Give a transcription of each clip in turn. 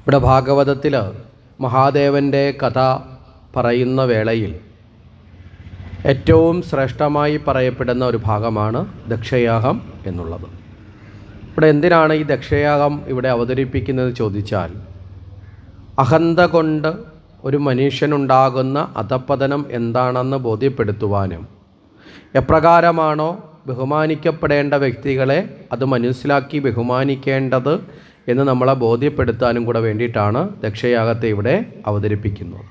ഇവിടെ ഭാഗവതത്തിൽ മഹാദേവന്റെ കഥ പറയുന്ന വേളയിൽ ഏറ്റവും ശ്രേഷ്ഠമായി പറയപ്പെടുന്ന ഒരു ഭാഗമാണ് ദക്ഷയാഗം എന്നുള്ളത്. ഇവിടെ എന്തിനാണ് ഈ ദക്ഷയാഗം ഇവിടെ അവതരിപ്പിക്കുന്നത് ചോദിച്ചാൽ അഹന്ത കൊണ്ട് ഒരു മനുഷ്യനുണ്ടാകുന്ന അധപ്പതനം എന്താണെന്ന് ബോധ്യപ്പെടുത്തുവാനും എപ്രകാരമാണോ ബഹുമാനിക്കപ്പെടേണ്ട വ്യക്തികളെ അത് മനസ്സിലാക്കി ബഹുമാനിക്കേണ്ടത് എന്ന് നമ്മളെ ബോധ്യപ്പെടുത്താനും കൂടെ വേണ്ടിയിട്ടാണ് ദക്ഷയാഗത്തെ ഇവിടെ അവതരിപ്പിക്കുന്നത്.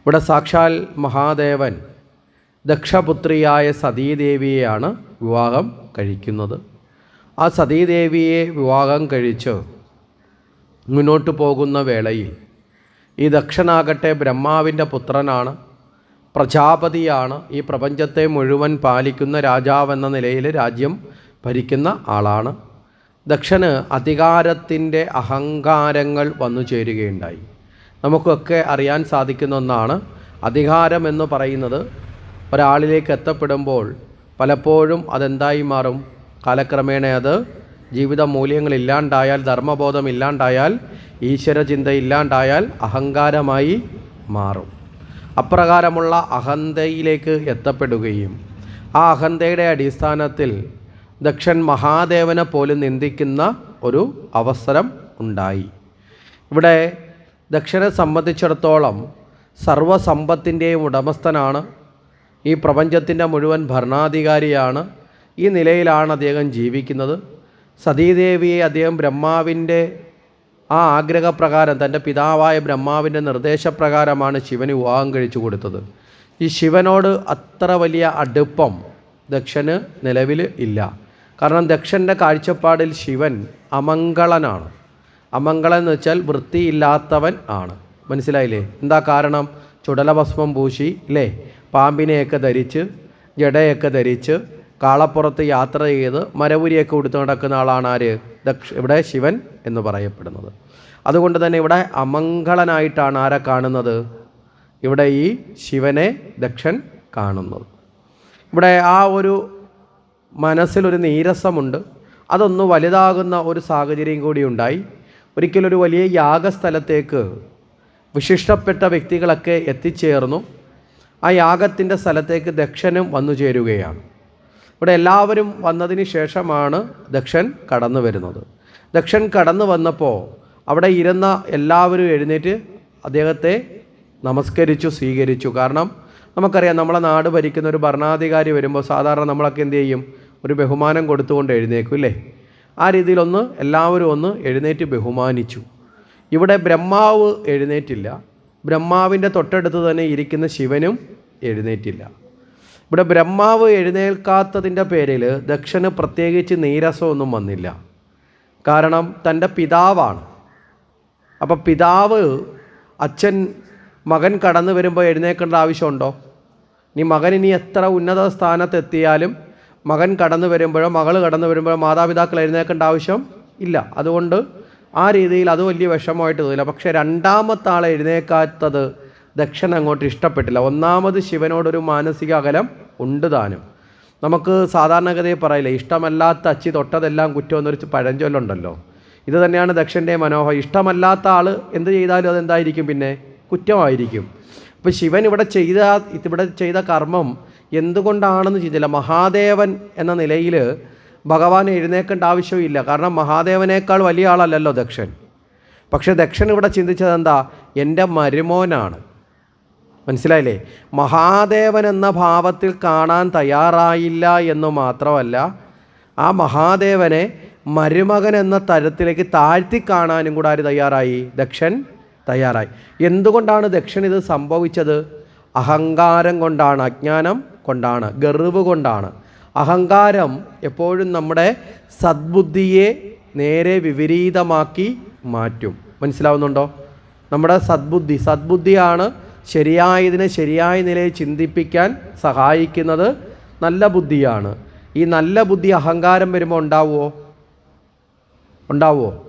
ഇവിടെ സാക്ഷാൽ മഹാദേവൻ ദക്ഷപുത്രിയായ സതീദേവിയെയാണ് വിവാഹം കഴിക്കുന്നത്. ആ സതീദേവിയെ വിവാഹം കഴിച്ച് മുന്നോട്ട് പോകുന്ന വേളയിൽ ഈ ദക്ഷനാകട്ടെ ബ്രഹ്മാവിന്റെ പുത്രനാണ് പ്രജാപതിയാണ് ഈ പ്രപഞ്ചത്തെ മുഴുവൻ പാലിക്കുന്ന രാജാവെന്ന നിലയിൽ രാജ്യം ഭരിക്കുന്ന ആളാണ്. ദക്ഷന് അധികാരത്തിന്റെ അഹങ്കാരങ്ങൾ വന്നു ചേരുകയുണ്ടായി. നമുക്കൊക്കെ അറിയാൻ സാധിക്കുന്ന ഒന്നാണ് അധികാരം എന്ന് പറയുന്നത്. ഒരാളിലേക്ക് എത്തപ്പെടുമ്പോൾ പലപ്പോഴും അതെന്തായി മാറും? കാലക്രമേണ അത് ജീവിത മൂല്യങ്ങൾ ഇല്ലാണ്ടായാൽ ധർമ്മബോധം ഇല്ലാണ്ടായാൽ ഈശ്വരചിന്ത ഇല്ലാണ്ടായാൽ അഹങ്കാരമായി മാറും. അപ്രകാരമുള്ള അഹന്തയിലേക്ക് എത്തപ്പെടുകയും ആ അഹന്തയുടെ അടിസ്ഥാനത്തിൽ ദക്ഷൻ മഹാദേവനെ പോലും നിന്ദിക്കുന്ന ഒരു അവസരം ഉണ്ടായി. ഇവിടെ ദക്ഷനെ സംബന്ധിച്ചിടത്തോളം സർവസമ്പത്തിന്റെയും ഉടമസ്ഥനാണ്. ഈ പ്രപഞ്ചത്തിന്റെ മുഴുവൻ ഭരണാധികാരിയാണ്. ഈ നിലയിലാണ് അദ്ദേഹം ജീവിക്കുന്നത്. സതീദേവിയെ അദ്ദേഹം ബ്രഹ്മാവിന്റെ ആ ആഗ്രഹപ്രകാരം തന്റെ പിതാവായ ബ്രഹ്മാവിന്റെ നിർദ്ദേശപ്രകാരമാണ് ശിവന് വിവാഹം കഴിച്ചു കൊടുത്തത്. ഈ ശിവനോട് അത്ര വലിയ അടുപ്പം ദക്ഷന് നിലവിൽ ഇല്ല. കാരണം ദക്ഷന്റെ കാഴ്ചപ്പാടിൽ ശിവൻ അമംഗളനാണ്. അമംഗളൻ എന്ന് വെച്ചാൽ വൃത്തിയില്ലാത്തവൻ ആണ്. മനസ്സിലായില്ലേ? എന്താ കാരണം? ചുടലഭസ്മം പൂശി ഇല്ലേ? പാമ്പിനെയൊക്കെ ധരിച്ച് ജടയൊക്കെ ധരിച്ച് കാളപ്പുറത്ത് യാത്ര ചെയ്ത് മരവുരിയൊക്കെ കൊടുത്ത് നടക്കുന്ന ആളാണ് ആര്? ദക്ഷ ഇവിടെ ശിവൻ എന്ന് പറയപ്പെടുന്നത്. അതുകൊണ്ട് തന്നെ ഇവിടെ അമംഗളനായിട്ടാണ് ആരെ കാണുന്നത്? ഇവിടെ ഈ ശിവനെ ദക്ഷൻ കാണുന്നത്. ഇവിടെ ആ ഒരു മനസ്സിലൊരു നീരസമുണ്ട്. അതൊന്ന് വലുതാകുന്ന ഒരു സാഹചര്യം കൂടി ഉണ്ടായി. ഒരിക്കലൊരു വലിയ യാഗസ്ഥലത്തേക്ക് വിശിഷ്ടപ്പെട്ട വ്യക്തികളൊക്കെ എത്തിച്ചേർന്നു. ആ യാഗത്തിന്റെ സ്ഥലത്തേക്ക് ദക്ഷനും വന്നു ചേരുകയാണ്. ഇവിടെ എല്ലാവരും വന്നതിന് ശേഷമാണ് ദക്ഷൻ കടന്നു വരുന്നത്. ദക്ഷൻ കടന്നു വന്നപ്പോൾ അവിടെ ഇരുന്ന എല്ലാവരും എഴുന്നേറ്റ് അദ്ദേഹത്തെ നമസ്കരിച്ചു സ്വീകരിച്ചു. കാരണം നമുക്കറിയാം നമ്മളെ നാട് ഭരിക്കുന്ന ഒരു ഭരണാധികാരി വരുമ്പോൾ സാധാരണ നമ്മളൊക്കെ എന്ത് ചെയ്യും? ഒരു ബഹുമാനം കൊടുത്തുകൊണ്ട് എഴുന്നേക്കും അല്ലേ ആ രീതിയിലൊന്ന് എല്ലാവരും ഒന്ന് എഴുന്നേറ്റ് ബഹുമാനിച്ചു. ഇവിടെ ബ്രഹ്മാവ് എഴുന്നേറ്റില്ല. ബ്രഹ്മാവിന്റെ തൊട്ടടുത്ത് തന്നെ ഇരിക്കുന്ന ശിവനും എഴുന്നേറ്റില്ല. ഇവിടെ ബ്രഹ്മാവ് എഴുന്നേൽക്കാത്തതിന്റെ പേരിൽ ദക്ഷന് പ്രത്യേകിച്ച് നീരസമൊന്നും വന്നില്ല. കാരണം തന്റെ പിതാവാണ്. അപ്പം പിതാവ് അച്ഛൻ മകൻ കടന്നു വരുമ്പോൾ എഴുന്നേൽക്കേണ്ട ആവശ്യമുണ്ടോ? ഇനി മകൻ ഇനി എത്ര ഉന്നത സ്ഥാനത്തെത്തിയാലും മകൻ കടന്നു വരുമ്പോഴോ മകൾ കടന്നു വരുമ്പോഴോ മാതാപിതാക്കൾ എഴുന്നേൽക്കേണ്ട ആവശ്യം ഇല്ല. അതുകൊണ്ട് ആ രീതിയിൽ അത് വലിയ വിഷമമായിട്ട് തോന്നില്ല. പക്ഷേ രണ്ടാമത്തെ ആളെ എഴുന്നേക്കാത്തത് ദക്ഷൻ അങ്ങോട്ട് ഇഷ്ടപ്പെട്ടില്ല. ഒന്നാമത് ശിവനോടൊരു മാനസിക അകലം ഉണ്ട് താനും. നമുക്ക് സാധാരണഗതിയെ പറയില്ല ഇഷ്ടമല്ലാത്ത അച്ചി തൊട്ടതെല്ലാം കുറ്റം എന്നൊരു പഴഞ്ചൊല്ലുണ്ടല്ലോ. ഇത് തന്നെയാണ് ദക്ഷന്റെ മനോഹരം ഇഷ്ടമല്ലാത്ത ആൾ എന്ത് ചെയ്താലും അതെന്തായിരിക്കും പിന്നെ? കുറ്റമായിരിക്കും. അപ്പോൾ ശിവൻ ഇവിടെ ചെയ്ത ഇവിടെ ചെയ്ത കർമ്മം എന്തുകൊണ്ടാണെന്ന് ചിന്തില്ല. മഹാദേവൻ എന്ന നിലയിൽ ഭഗവാൻ എഴുന്നേക്കേണ്ട ആവശ്യമില്ല. കാരണം മഹാദേവനേക്കാൾ വലിയ ആളല്ലല്ലോ ദക്ഷൻ. പക്ഷേ ദക്ഷൻ ഇവിടെ ചിന്തിച്ചത് എന്താ? എന്റെ മരുമോനാണ്. മനസ്സിലായില്ലേ? മഹാദേവൻ എന്ന ഭാവത്തിൽ കാണാൻ തയ്യാറായില്ല എന്ന് മാത്രമല്ല ആ മഹാദേവനെ മരുമകൻ എന്ന തരത്തിലേക്ക് താഴ്ത്തി കാണാനും കൂടെ ആര് തയ്യാറായി? ദക്ഷൻ തയ്യാറായി. എന്തുകൊണ്ടാണ് ദക്ഷൻ ഇത് സംഭവിച്ചത്? അഹങ്കാരം കൊണ്ടാണ് അജ്ഞാനം കൊണ്ടാണ് ഗർവ് കൊണ്ടാണ്. അഹങ്കാരം എപ്പോഴും നമ്മുടെ സദ്ബുദ്ധിയെ നേരെ വിപരീതമാക്കി മാറ്റും. മനസ്സിലാവുന്നുണ്ടോ? നമ്മുടെ സദ്ബുദ്ധി സദ്ബുദ്ധിയാണ് ശരിയായതിനെ ശരിയായ നിലയിൽ ചിന്തിപ്പിക്കാൻ സഹായിക്കുന്നത് നല്ല ബുദ്ധിയാണ്. ഈ നല്ല ബുദ്ധി അഹങ്കാരം വരുമ്പോൾ ഉണ്ടാവുമോ ഉണ്ടാവുമോ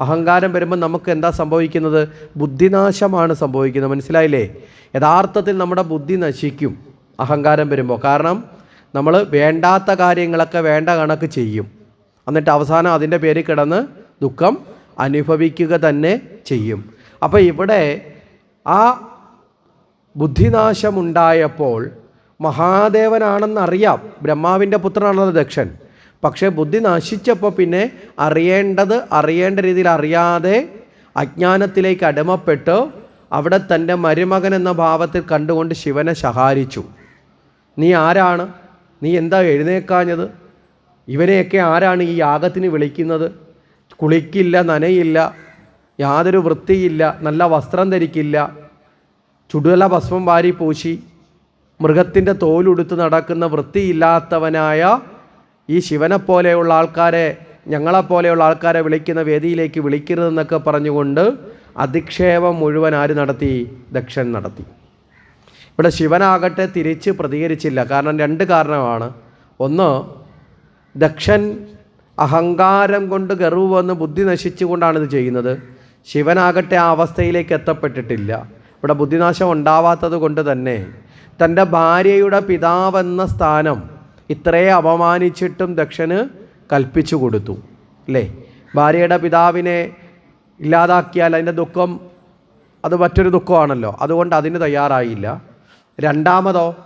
അഹങ്കാരം വരുമ്പോൾ നമുക്ക് എന്താ സംഭവിക്കുന്നത്? ബുദ്ധിനാശമാണ് സംഭവിക്കുന്നത്. മനസ്സിലായില്ലേ? യഥാർത്ഥത്തിൽ നമ്മുടെ ബുദ്ധി നശിക്കും. അഹങ്കാരം വരുമ്പോൾ കാരണം നമ്മൾ വേണ്ടാത്ത കാര്യങ്ങളൊക്കെ വേണ്ട കണക്ക് ചെയ്യും. എന്നിട്ട് അവസാനം അതിന്റെ പേരിൽ കിടന്ന് ദുഃഖം അനുഭവിക്കുക തന്നെ ചെയ്യും. അപ്പോൾ ഇവിടെ ആ ബുദ്ധിനാശമുണ്ടായപ്പോൾ മഹാദേവനാണെന്നറിയാം. ബ്രഹ്മാവിന്റെ പുത്രനാണത് ദക്ഷൻ. പക്ഷേ ബുദ്ധി നശിച്ചപ്പോൾ പിന്നെ അറിയേണ്ടത് അറിയേണ്ട രീതിയിൽ അറിയാതെ അജ്ഞാനത്തിലേക്ക് അടിമപ്പെട്ട് അവിടെ തന്റെ മരുമകൻ എന്ന ഭാവത്തിൽ കണ്ടുകൊണ്ട് ശിവനെ ശഹാരിച്ചു നീ ആരാണ്? നീ എന്താ എഴുന്നേക്കാഞ്ഞത്? ഇവനെയൊക്കെ ആരാണ് ഈ യാഗത്തിന് വിളിക്കുന്നത്? കുളിക്കില്ല നനയില്ല യാതൊരു വൃത്തിയില്ല നല്ല വസ്ത്രം ധരിക്കില്ല ചുടുവല ഭസ്മം വാരി പൂശി മൃഗത്തിന്റെ തോലുടുത്ത് നടക്കുന്ന വൃത്തിയില്ലാത്തവനായ ഈ ശിവനെപ്പോലെയുള്ള ആൾക്കാരെ ഞങ്ങളെപ്പോലെയുള്ള ആൾക്കാരെ വിളിക്കുന്ന വേദിയിലേക്ക് വിളിക്കരുതെന്നൊക്കെ പറഞ്ഞുകൊണ്ട് അധിക്ഷേപം മുഴുവൻ ആര് നടത്തി? ദക്ഷൻ നടത്തി. ഇവിടെ ശിവനാകട്ടെ തിരിച്ച് പ്രതികരിച്ചില്ല. കാരണം രണ്ട് കാരണമാണ്. ഒന്ന് ദക്ഷൻ അഹങ്കാരം കൊണ്ട് ഗർവ് വന്ന് ബുദ്ധി നശിച്ചുകൊണ്ടാണ് ഇത് ചെയ്യുന്നത്. ശിവനാകട്ടെ ആ അവസ്ഥയിലേക്ക് എത്തപ്പെട്ടിട്ടില്ല. ഇവിടെ ബുദ്ധിനാശം ഉണ്ടാവാത്തത് കൊണ്ട് തന്നെ തന്റെ ഭാര്യയുടെ പിതാവെന്ന സ്ഥാനം ഇത്രയെ അപമാനിച്ചിട്ടും ദക്ഷന് കൽപ്പിച്ചു കൊടുത്തു. അല്ലേ? ഭാര്യയുടെ പിതാവിനെ ഇല്ലാതാക്കിയാൽ അതിന്റെ ദുഃഖം അത് മറ്റൊരു ദുഃഖമാണല്ലോ. അതുകൊണ്ട് അതിന് തയ്യാറായില്ല. രണ്ടാമതോ?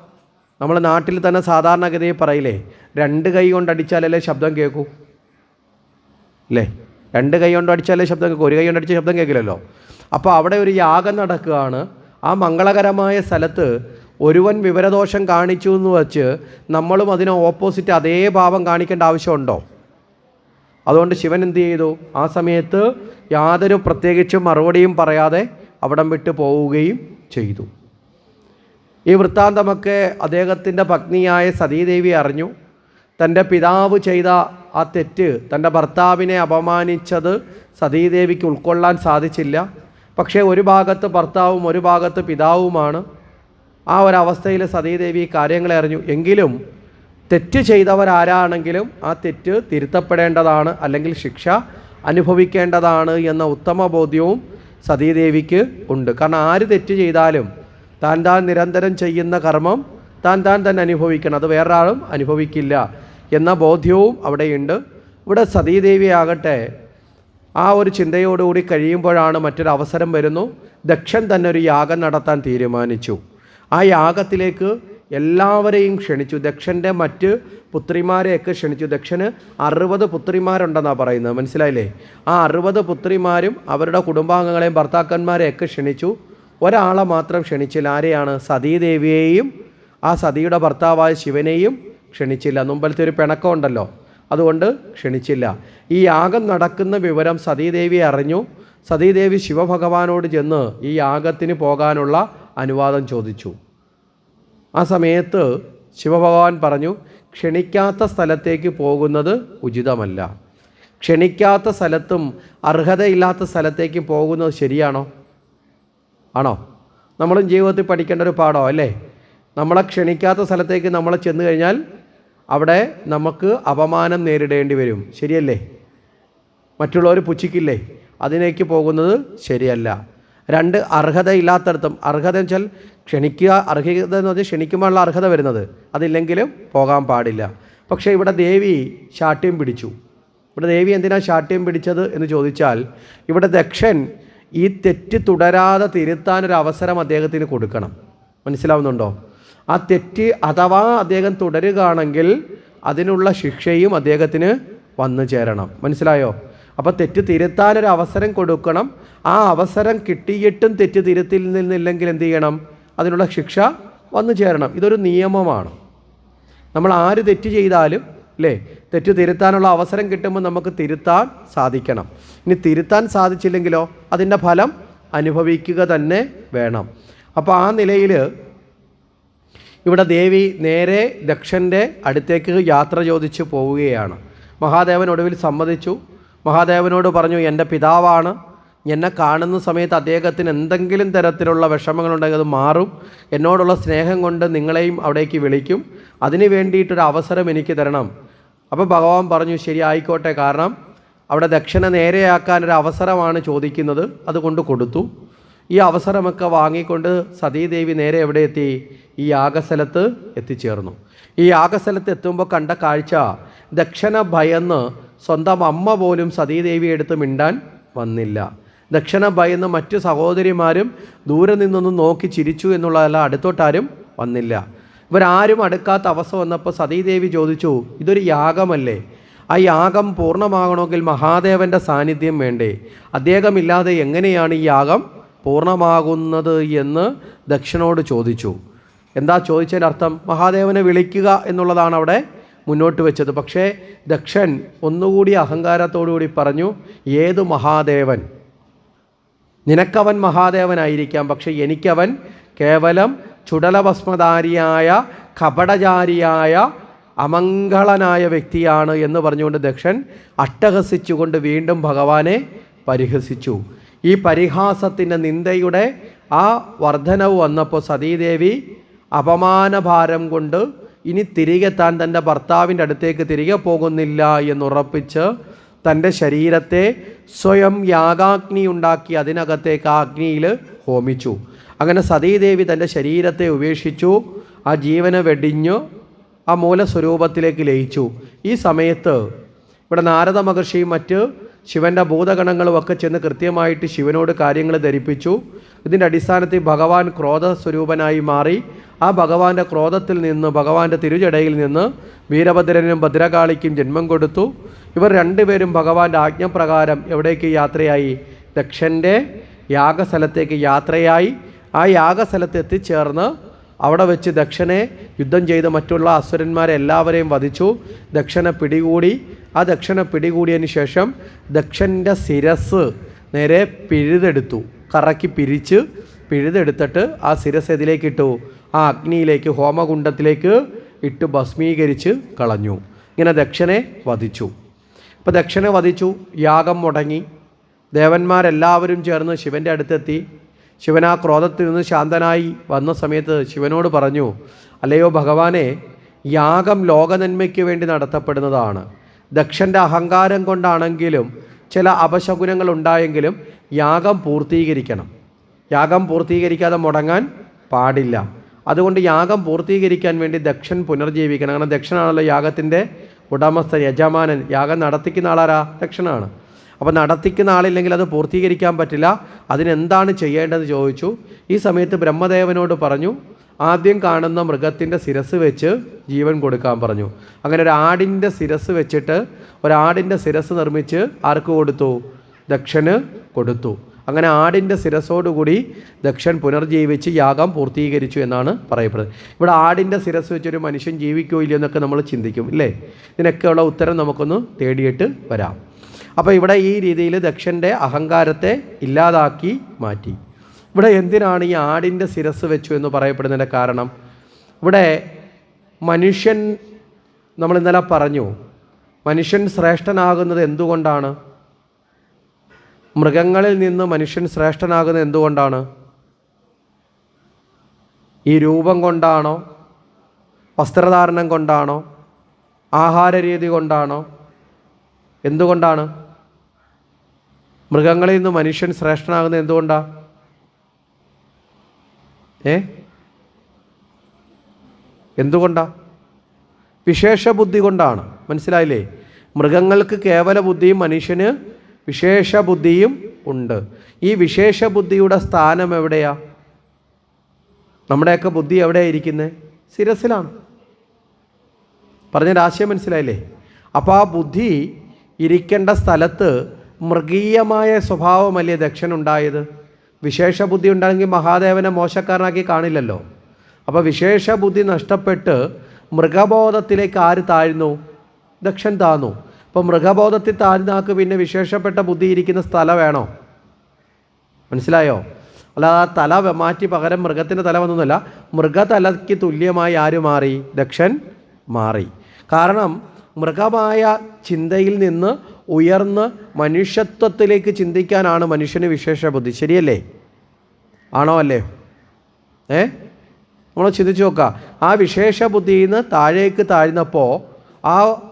നമ്മൾ നാട്ടിൽ തന്നെ സാധാരണഗതിയിൽ പറയില്ലേ രണ്ട് കൈ കൊണ്ട് അടിച്ചാലല്ലേ ശബ്ദം കേൾക്കൂ? അല്ലേ രണ്ട് കൈ കൊണ്ട് അടിച്ചാലേ ശബ്ദം കേൾക്കും? ഒരു കൈ കൊണ്ട് അടിച്ച ശബ്ദം കേൾക്കില്ലല്ലോ? അപ്പോൾ അവിടെ ഒരു യാഗം നടക്കുകയാണ്. ആ മംഗളകരമായ സ്ഥലത്ത് ഒരുവൻ വിവരദോഷം കാണിച്ചു എന്ന് വച്ച് നമ്മളും അതിന് ഓപ്പോസിറ്റ് അതേ ഭാവം കാണിക്കേണ്ട ആവശ്യമുണ്ടോ? അതുകൊണ്ട് ശിവൻ എന്ത് ചെയ്തു? ആ സമയത്ത് യാതൊരു പ്രത്യേകിച്ചും മറുപടിയും പറയാതെ അവിടം വിട്ട് പോവുകയും ചെയ്തു. ഈ വൃത്താന്തമൊക്കെ അദ്ദേഹത്തിന്റെ പത്നിയായ സതീദേവി അറിഞ്ഞു. തന്റെ പിതാവ് ചെയ്ത ആ തെറ്റ് തന്റെ ഭർത്താവിനെ അപമാനിച്ചത് സതീദേവിക്ക് ഉൾക്കൊള്ളാൻ സാധിച്ചില്ല. പക്ഷേ ഒരു ഭാഗത്ത് ഭർത്താവും ഒരു ഭാഗത്ത് പിതാവുമാണ്. ആ ഒരവസ്ഥയിൽ സതീദേവി കാര്യങ്ങളെ അറിഞ്ഞു. എങ്കിലും തെറ്റ് ചെയ്തവരാരാണെങ്കിലും ആ തെറ്റ് തിരുത്തപ്പെടേണ്ടതാണ് അല്ലെങ്കിൽ ശിക്ഷ അനുഭവിക്കേണ്ടതാണ് എന്ന ഉത്തമ ബോധ്യവും സതീദേവിക്ക് ഉണ്ട്. കാരണം ആര് തെറ്റ് ചെയ്താലും താൻ താൻ നിരന്തരം ചെയ്യുന്ന കർമ്മം താൻ താൻ തന്നെ അനുഭവിക്കണം. അത് വേറൊരാളും അനുഭവിക്കില്ല. എന്ന ബോധ്യവും അവിടെയുണ്ട്. ഇവിടെ സതീദേവി ആകട്ടെ ആ ഒരു ചിന്തയോടുകൂടി കഴിയുമ്പോഴാണ് മറ്റൊരു അവസരം വരുന്നു. ദക്ഷൻ തന്നെ ഒരു യാഗം നടത്താൻ തീരുമാനിച്ചു. ആ യാഗത്തിലേക്ക് എല്ലാവരെയും ക്ഷണിച്ചു. ദക്ഷന്റെ മറ്റ് പുത്രിമാരെയൊക്കെ ക്ഷണിച്ചു. ദക്ഷന് അറുപത് പുത്രിമാരുണ്ടെന്നാണ് പറയുന്നത്. മനസ്സിലായില്ലേ? ആ അറുപത് പുത്രിമാരും അവരുടെ കുടുംബാംഗങ്ങളെയും ഭർത്താക്കന്മാരെയൊക്കെ ക്ഷണിച്ചു. ഒരാളെ മാത്രം ക്ഷണിച്ചില്ല. ആരെയാണ്? സതീദേവിയെയും ആ സതിയുടെ ഭർത്താവായ ശിവനെയും ക്ഷണിച്ചില്ല. മുമ്പലത്തെ ഒരു പിണക്കം ഉണ്ടല്ലോ അതുകൊണ്ട് ക്ഷണിച്ചില്ല. ഈ യാഗം നടക്കുന്ന വിവരം സതീദേവി അറിഞ്ഞു. സതീദേവി ശിവഭഗവാനോട് ചെന്ന് ഈ യാഗത്തിന് പോകാനുള്ള അനുവാദം ചോദിച്ചു. ആ സമയത്ത് ശിവഭഗവാൻ പറഞ്ഞു ക്ഷണിക്കാത്ത സ്ഥലത്തേക്ക് പോകുന്നത് ഉചിതമല്ല. ക്ഷണിക്കാത്ത സ്ഥലത്തും അർഹതയില്ലാത്ത സ്ഥലത്തേക്ക് പോകുന്നത് ശരിയാണോ? ആണോ? നമ്മളും ജീവിതത്തിൽ പഠിക്കേണ്ട ഒരു പാഠം അല്ലേ? നമ്മളെ ക്ഷണിക്കാത്ത സ്ഥലത്തേക്ക് നമ്മൾ ചെന്ന് കഴിഞ്ഞാൽ അവിടെ നമുക്ക് അപമാനം നേരിടേണ്ടി വരും. ശരിയല്ലേ? മറ്റുള്ളവർ പുച്ഛിക്കില്ലേ? അതിലേക്ക് പോകുന്നത് ശരിയല്ല. രണ്ട് അർഹതയില്ലാത്തടത്തും. അർഹത എന്ന് വെച്ചാൽ ക്ഷണിക്കുക അർഹത എന്ന് പറഞ്ഞാൽ ക്ഷണിക്കുമ്പോഴുള്ള അർഹത വരുന്നത്. അതില്ലെങ്കിലും പോകാൻ പാടില്ല. പക്ഷേ ഇവിടെ ദേവി ശാഠ്യം പിടിച്ചു. ഇവിടെ ദേവി എന്തിനാണ് ശാഠ്യം പിടിച്ചത് എന്ന് ചോദിച്ചാൽ ഇവിടെ ദക്ഷൻ ഈ തെറ്റ് തുടരാതെ തിരുത്താൻ ഒരു അവസരം അദ്ദേഹത്തിന് കൊടുക്കണം. മനസ്സിലാവുന്നുണ്ടോ? ആ തെറ്റ് അഥവാ അദ്ദേഹം തുടരുകയാണെങ്കിൽ അതിനുള്ള ശിക്ഷയും അദ്ദേഹത്തിന് വന്നു ചേരണം. മനസ്സിലായോ? അപ്പോൾ തെറ്റ് തിരുത്താനൊരു അവസരം കൊടുക്കണം. ആ അവസരം കിട്ടിയിട്ടും തെറ്റ് തിരുത്തിൽ നിന്നില്ലെങ്കിൽ എന്ത് ചെയ്യണം? അതിനുള്ള ശിക്ഷ വന്നു ചേരണം. ഇതൊരു നിയമമാണ്. നമ്മൾ ആര് തെറ്റ് ചെയ്താലും അല്ലേ തെറ്റ് തിരുത്താനുള്ള അവസരം കിട്ടുമ്പോൾ നമുക്ക് തിരുത്താൻ സാധിക്കണം. ഇനി തിരുത്താൻ സാധിച്ചില്ലെങ്കിലോ അതിന്റെ ഫലം അനുഭവിക്കുക തന്നെ വേണം. അപ്പോൾ ആ നിലയിൽ ഇവിടെ ദേവി നേരെ ദക്ഷന്റെ അടുത്തേക്ക് യാത്ര ചോദിച്ച് പോവുകയാണ്. മഹാദേവൻ ഒടുവിൽ സമ്മതിച്ചു. മഹാദേവനോട് പറഞ്ഞു എന്റെ പിതാവാണ്. എന്നെ കാണുന്ന സമയത്ത് അദ്ദേഹത്തിന് എന്തെങ്കിലും തരത്തിലുള്ള വിഷമങ്ങളുണ്ടെങ്കിൽ അത് മാറും. എന്നോടുള്ള സ്നേഹം കൊണ്ട് നിങ്ങളെയും അവിടേക്ക് വിളിക്കും. അതിന് വേണ്ടിയിട്ടൊരു അവസരം എനിക്ക് തരണം. അപ്പോൾ ഭഗവാൻ പറഞ്ഞു ശരി ആയിക്കോട്ടെ. കാരണം അവിടെ ദക്ഷിണ നേരെയാക്കാൻ ഒരു അവസരമാണ് ചോദിക്കുന്നത്. അതുകൊണ്ട് കൊടുത്തു. ഈ അവസരമൊക്കെ വാങ്ങിക്കൊണ്ട് സതീദേവി നേരെ എവിടെ എത്തി? ഈ യാഗസ്ഥലത്ത് എത്തിച്ചേർന്നു. ഈ യാഗസ്ഥലത്ത് എത്തുമ്പോൾ കണ്ട കാഴ്ച ദക്ഷിണ ഭയന്ന് സ്വന്തം അമ്മ പോലും സതീദേവി എടുത്ത് മിണ്ടാൻ വന്നില്ല. ദക്ഷിണ ഭയന്ന് മറ്റു സഹോദരിമാരും ദൂരെ നിന്നൊന്നും നോക്കി ചിരിച്ചു എന്നുള്ളതല്ല അടുത്തോട്ടാരും വന്നില്ല. ഇവരാരും അടുക്കാത്ത അവസ്ഥ വന്നപ്പോൾ സതീദേവി ചോദിച്ചു ഇതൊരു യാഗമല്ലേ? ആ യാഗം പൂർണമാകണമെങ്കിൽ മഹാദേവന്റെ സാന്നിധ്യം വേണ്ടേ? അദ്ദേഹമില്ലാതെ എങ്ങനെയാണ് ഈ യാഗം പൂർണമാകുന്നത് എന്ന് ദക്ഷിണോട് ചോദിച്ചു. എന്താ ചോദിച്ചതിന്റെ അർത്ഥം? മഹാദേവനെ വിളിക്കുക എന്നുള്ളതാണ് അവിടെ മുന്നോട്ട് വെച്ചത്. പക്ഷേ ദക്ഷൻ ഒന്നുകൂടി അഹങ്കാരത്തോടുകൂടി പറഞ്ഞു ഏത് മഹാദേവൻ? നിനക്കവൻ മഹാദേവനായിരിക്കാം പക്ഷേ എനിക്കവൻ കേവലം ചുടലഭസ്മധാരിയായ കപടചാരിയായ അമംഗളനായ വ്യക്തിയാണ് എന്ന് പറഞ്ഞുകൊണ്ട് ദക്ഷൻ അട്ടഹസിച്ചുകൊണ്ട് വീണ്ടും ഭഗവാനെ പരിഹസിച്ചു. ഈ പരിഹാസത്തിന്റെ നിന്ദയുടെ ആ വർധനവ് വന്നപ്പോൾ സതീദേവി അപമാനഭാരം കൊണ്ട് ഇനി തിരികെ താൻ തന്റെ ഭർത്താവിന്റെ അടുത്തേക്ക് തിരികെ പോകുന്നില്ല എന്നുറപ്പിച്ച് തന്റെ ശരീരത്തെ സ്വയം യാഗാഗ്നി ഉണ്ടാക്കി അതിനകത്തേക്ക് ആ അഗ്നിയിൽ ഹോമിച്ചു. അങ്ങനെ സതീദേവി തന്റെ ശരീരത്തെ ഉപേക്ഷിച്ചു ആ ജീവനെ വെടിഞ്ഞു ആ മൂലസ്വരൂപത്തിലേക്ക് ലയിച്ചു. ഈ സമയത്ത് ഇവിടെ നാരദ മഹർഷിയും മറ്റ് ശിവന്റെ ഭൂതഗണങ്ങളും ഒക്കെ ചെന്ന് കൃത്യമായിട്ട് ശിവനോട് കാര്യങ്ങൾ ധരിപ്പിച്ചു. ഇതിന്റെ അടിസ്ഥാനത്തിൽ ഭഗവാൻ ക്രോധസ്വരൂപനായി മാറി. ആ ഭഗവാന്റെ ക്രോധത്തിൽ നിന്ന് ഭഗവാന്റെ തിരുചടയിൽ നിന്ന് വീരഭദ്രനും ഭദ്രകാളിക്കും ജന്മം കൊടുത്തു. ഇവർ രണ്ടുപേരും ഭഗവാന്റെ ആജ്ഞപ്രകാരം എവിടേക്ക് യാത്രയായി? ദക്ഷന്റെ യാഗസ്ഥലത്തേക്ക് യാത്രയായി. ആ യാഗസ്ഥലത്ത് എത്തിച്ചേർന്ന് അവിടെ വെച്ച് ദക്ഷനെ യുദ്ധം ചെയ്ത് മറ്റുള്ള അസുരന്മാരെ എല്ലാവരെയും വധിച്ചു. ദക്ഷനെ പിടികൂടി. ആ ദക്ഷനെ പിടികൂടിയതിന് ശേഷം ദക്ഷന്റെ ശിരസ് നേരെ പിഴുതെടുത്തു. കറക്കി പിരിച്ച് പിഴുതെടുത്തിട്ട് ആ ശിരസ് എതിലേക്ക് ഇട്ടു? ആ അഗ്നിയിലേക്ക് ഹോമകുണ്ടത്തിലേക്ക് ഇട്ട് ഭസ്മീകരിച്ച് കളഞ്ഞു. ഇങ്ങനെ ദക്ഷനെ വധിച്ചു. ഇപ്പോൾ ദക്ഷനെ വധിച്ചു. യാഗം മുടങ്ങി. ദേവന്മാരെല്ലാവരും ചേർന്ന് ശിവന്റെ അടുത്തെത്തി. ശിവൻ ആ ക്രോധത്തിൽ നിന്ന് ശാന്തനായി വന്ന സമയത്ത് ശിവനോട് പറഞ്ഞു അല്ലയോ ഭഗവാനെ യാഗം ലോകനന്മയ്ക്ക് വേണ്ടി നടത്തപ്പെടുന്നതാണ്. ദക്ഷന്റെ അഹങ്കാരം കൊണ്ടാണെങ്കിലും ചില അപശകുനങ്ങൾ ഉണ്ടായെങ്കിലും യാഗം പൂർത്തീകരിക്കണം. യാഗം പൂർത്തീകരിക്കാതെ മുടങ്ങാൻ പാടില്ല. അതുകൊണ്ട് യാഗം പൂർത്തീകരിക്കാൻ വേണ്ടി ദക്ഷൻ പുനർജീവിക്കണം. കാരണം ദക്ഷനാണല്ലോ യാഗത്തിന്റെ ഉടമസ്ഥൻ യജമാനൻ. യാഗം നടത്തിക്കുന്ന ആളാരാ? ദക്ഷനാണ്. അപ്പോൾ നടത്തിക്കുന്ന ആളില്ലെങ്കിൽ അത് പൂർത്തീകരിക്കാൻ പറ്റില്ല. അതിനെന്താണ് ചെയ്യേണ്ടതെന്ന് ചോദിച്ചു. ഈ സമയത്ത് ബ്രഹ്മദേവനോട് പറഞ്ഞു ആദ്യം കാണുന്ന മൃഗത്തിന്റെ ശിരസ് വെച്ച് ജീവൻ കൊടുക്കാൻ പറഞ്ഞു. അങ്ങനെ ഒരു ആടിന്റെ ശിരസ് വെച്ചിട്ട് ഒരാടിന്റെ ശിരസ് നിർമ്മിച്ച് ആർക്ക് കൊടുത്തു? ദക്ഷന് കൊടുത്തു. അങ്ങനെ ആടിന്റെ ശിരസോടുകൂടി ദക്ഷൻ പുനർജീവിച്ച് യാഗം പൂർത്തീകരിച്ചു എന്നാണ് പറയപ്പെടുന്നത്. ഇവിടെ ആടിന്റെ ശിരസ് വെച്ചൊരു മനുഷ്യൻ ജീവിക്കോ ഇല്ലയോ എന്നൊക്കെ നമ്മൾ ചിന്തിക്കും ഇല്ലേ? ഇതിനൊക്കെയുള്ള ഉത്തരം നമുക്കൊന്ന് തേടിയിട്ട് വരാം. അപ്പോൾ ഇവിടെ ഈ രീതിയിൽ ദക്ഷന്റെ അഹങ്കാരത്തെ ഇല്ലാതാക്കി മാറ്റി. ഇവിടെ എന്തിനാണ് ഈ ആടിന്റെ ശിരസ് വെച്ചു എന്ന് പറയപ്പെടുന്നതിന്റെ കാരണം? ഇവിടെ മനുഷ്യൻ നമ്മൾ ഇന്നലെ പറഞ്ഞു മനുഷ്യൻ ശ്രേഷ്ഠനാകുന്നത് എന്തുകൊണ്ടാണ്? മൃഗങ്ങളിൽ നിന്ന് മനുഷ്യൻ ശ്രേഷ്ഠനാകുന്നത് എന്തുകൊണ്ടാണ്? ഈ രൂപം കൊണ്ടാണോ? വസ്ത്രധാരണം കൊണ്ടാണോ? ആഹാര രീതി കൊണ്ടാണോ? എന്തുകൊണ്ടാണ്? മൃഗങ്ങളിൽ നിന്ന് മനുഷ്യൻ ശ്രേഷ്ഠനാകുന്നത് എന്തുകൊണ്ടാണ് ഏ? എന്തുകൊണ്ടാ? വിശേഷ ബുദ്ധി കൊണ്ടാണ്. മനസ്സിലായില്ലേ? മൃഗങ്ങൾക്ക് കേവല ബുദ്ധിയും മനുഷ്യന് വിശേഷ ബുദ്ധിയും ഉണ്ട്. ഈ വിശേഷ ബുദ്ധിയുടെ സ്ഥാനം എവിടെയാ? നമ്മുടെയൊക്കെ ബുദ്ധി എവിടെയാണ് ഇരിക്കുന്നത് സിരസിലാണ് പറഞ്ഞ ആശയം മനസ്സിലായില്ലേ? അപ്പോൾ ആ ബുദ്ധി ഇരിക്കേണ്ട സ്ഥലത്ത് മൃഗീയമായ സ്വഭാവമല്ലേ ദക്ഷനുണ്ടായത്? വിശേഷ ബുദ്ധി ഉണ്ടായെങ്കിൽ മഹാദേവനെ മോശക്കാരനാക്കി കാണില്ലല്ലോ. അപ്പോൾ വിശേഷ ബുദ്ധി നഷ്ടപ്പെട്ട് മൃഗബോധത്തിലേക്ക് ആര് താഴ്ന്നു? ദക്ഷൻ താന്നു. അപ്പോൾ മൃഗബോധത്തിൽ താഴ്ന്നാക്ക് പിന്നെ വിശേഷപ്പെട്ട ബുദ്ധി ഇരിക്കുന്ന സ്ഥലം വേണോ? മനസ്സിലായോ? അല്ലാതെ ആ തല മാറ്റി പകരം മൃഗത്തിന്റെ തല വന്നൊന്നുമല്ല. മൃഗതലയ്ക്ക് തുല്യമായി ആര് മാറി? ദക്ഷൻ മാറി. കാരണം മൃഗമായ ചിന്തയിൽ നിന്ന് ഉയർന്ന് മനുഷ്യത്വത്തിലേക്ക് ചിന്തിക്കാനാണ് മനുഷ്യന് വിശേഷ ബുദ്ധി ശരിയല്ലേ? ആണോ അല്ലേ? ഏ? നമ്മൾ ചിന്തിച്ച് നോക്കുക ആ വിശേഷ ബുദ്ധിയിൽ നിന്ന് താഴേക്ക് താഴ്ന്നപ്പോൾ ആ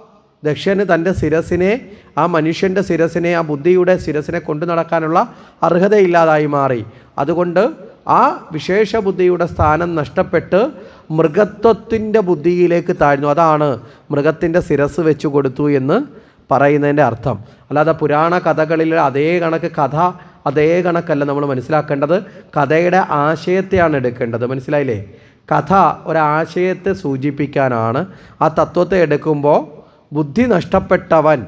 ദക്ഷന് തന്റെ ശിരസിനെ ആ മനുഷ്യന്റെ ശിരസിനെ ആ ബുദ്ധിയുടെ ശിരസിനെ കൊണ്ടു നടക്കാനുള്ള അർഹതയില്ലാതായി മാറി. അതുകൊണ്ട് ആ വിശേഷ ബുദ്ധിയുടെ സ്ഥാനം നഷ്ടപ്പെട്ട് മൃഗത്വത്തിന്റെ ബുദ്ധിയിലേക്ക് താഴ്ന്നു. അതാണ് മൃഗത്തിന്റെ ശിരസ് വെച്ചു കൊടുത്തു എന്ന് പറയുന്നതിന്റെ അർത്ഥം. അല്ലാതെ പുരാണ കഥകളിൽ അതേ കണക്ക് കഥ അതേ കണക്കല്ല നമ്മൾ മനസ്സിലാക്കേണ്ടത്. കഥയുടെ ആശയത്തെയാണ് എടുക്കേണ്ടത്. മനസ്സിലായില്ലേ? കഥ ഒരാശയത്തെ സൂചിപ്പിക്കാനാണ്. ആ തത്വത്തെ എടുക്കുമ്പോൾ ബുദ്ധി നഷ്ടപ്പെട്ടവൻ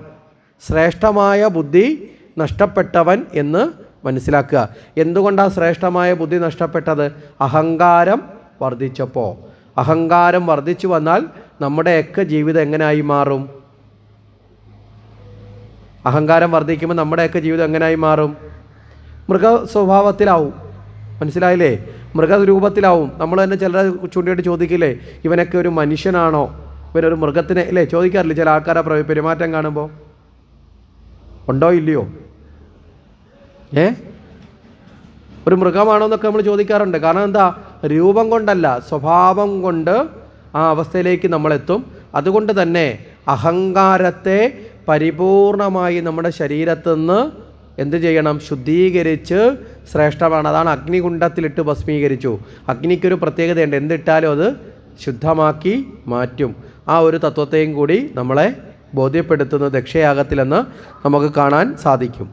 ശ്രേഷ്ഠമായ ബുദ്ധി നഷ്ടപ്പെട്ടവൻ എന്ന് മനസ്സിലാക്കുക. എന്തുകൊണ്ടാണ് ശ്രേഷ്ഠമായ ബുദ്ധി നഷ്ടപ്പെട്ടത്? അഹങ്കാരം വർദ്ധിച്ചപ്പോൾ. അഹങ്കാരം വർദ്ധിച്ചു വന്നാൽ നമ്മുടെയൊക്കെ ജീവിതം എങ്ങനെയായി മാറും? അഹങ്കാരം വർദ്ധിക്കുമ്പോൾ നമ്മുടെയൊക്കെ ജീവിതം എങ്ങനെയായി മാറും? മൃഗ സ്വഭാവത്തിലാവും മനസ്സിലായില്ലേ? മൃഗരൂപത്തിലാവും നമ്മൾ തന്നെ ചിലരെ ചൂണ്ടിയിട്ട് ചോദിക്കില്ലേ? ഇവനൊക്കെ ഒരു മനുഷ്യനാണോ? ഇവനൊരു മൃഗത്തിനെ അല്ലേ ചോദിക്കാറില്ല? ചില ആൾക്കാരെ പ്ര- പെരുമാറ്റം കാണുമ്പോൾ. ഉണ്ടോ ഇല്ലയോ? ഏ? ഒരു മൃഗമാണോ എന്നൊക്കെ നമ്മൾ ചോദിക്കാറുണ്ട്. കാരണം എന്താ? രൂപം കൊണ്ടല്ല സ്വഭാവം കൊണ്ട് ആ അവസ്ഥയിലേക്ക് നമ്മളെത്തും. അതുകൊണ്ട് തന്നെ അഹങ്കാരത്തെ പരിപൂർണമായി നമ്മുടെ ശരീരത്തു നിന്ന് എന്ത് ചെയ്യണം? ശുദ്ധീകരിച്ച് ശ്രേഷ്ഠമാണ്. അതാണ് അഗ്നികുണ്ഡത്തിലിട്ട് ഭസ്മീകരിച്ചു. അഗ്നിക്കൊരു പ്രത്യേകതയുണ്ട്. എന്തിട്ടാലും അത് ശുദ്ധമാക്കി മാറ്റും. ആ ഒരു തത്വത്തെയും കൂടി നമ്മളെ ബോധ്യപ്പെടുത്തുന്ന ദക്ഷയാഗത്തിലെന്ന് നമുക്ക് കാണാൻ സാധിക്കും.